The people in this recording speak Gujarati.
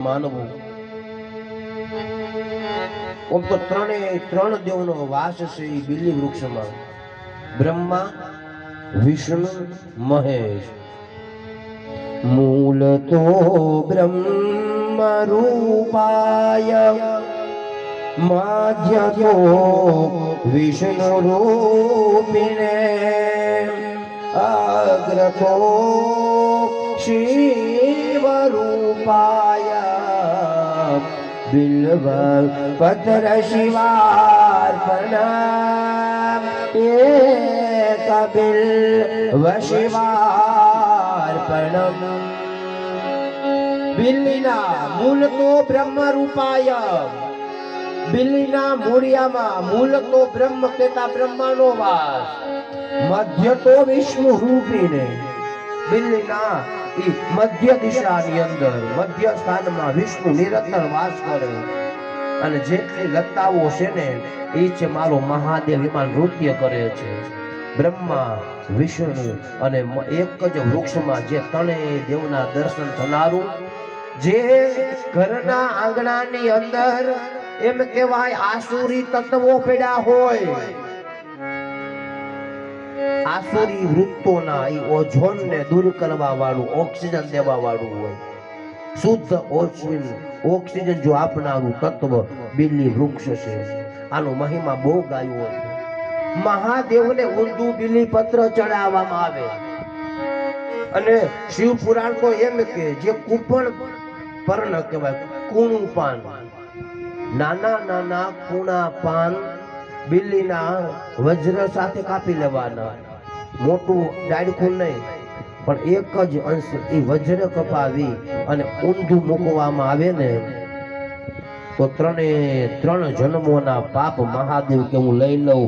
માનવું. ઓમ તો ત્રણે ત્રણ દેવનો વાસ છે એ બિલ્લી વૃક્ષમાં. બ્રહ્મા, વિષ્ણુ, મહેશ. મૂલ તો બ્રહ્મ રૂપાય માધ્ય વિષ્ણુ રૂપિણે અગ્રતો શિવ રૂપાય બિલ્વ પત્ર શિવાર્પણ એક કબિલ શિવાર્પણમ બિલ્લીના મૂળ તો બ્રહ્મ રૂપાય બિલ્લીના મૂળિયામાં મૂળ તો બ્રહ્મ કેતા બ્રહ્માનો વાસ મધ્ય તો વિષ્ણુ રૂપીને બિલ્લીના ઈ મધ્ય દિશાની અંદર, મધ્ય સ્થાનમાં વિષ્ણુ નિરંતર વાસ કરે. અને જેટલી લતાઓ છે ને એ છે મારો મહાદેવ એમાં નૃત્ય કરે છે. બ્રહ્મા, વિષ્ણુ અને એક જ વૃક્ષમાં જે ત્રણેય દેવના દર્શન થનારું, જે ઘરના આંગણાની અંદર એમ કહેવાય આસુરી તત્વો પડ્યા હોય. આસુરી વૃત્તોના એ ઓઝોનને દૂર કરવા વાળું ઓક્સિજન દેવા વાળું હોય. શુદ્ધ ઓક્સિજન ઓક્સિજન જો આપનારું તત્વ બિલ્લી વૃક્ષ છે. આનો મહિમા બહુ ગાયો છે. મહાદેવને ઊંધું બિલી પત્ર ચડાવવામાં આવે. અને શિવ પુરાણ તો એમ કે જે કુપણ પર્ણ કહેવાય, કૂણું પાન. નાના નાના કૂણા પાન બિલ્લીના વજ્ર સાથે કાપી લેવાના. મોટું ડાયડખું નહીં, પણ એક જ અંશ એ વજ્ર કપાવી અને ઊંધું મૂકવામાં આવે ને, તો ત્રણે ત્રણ જન્મોના પાપ મહાદેવ કે હું લઈ લઉં.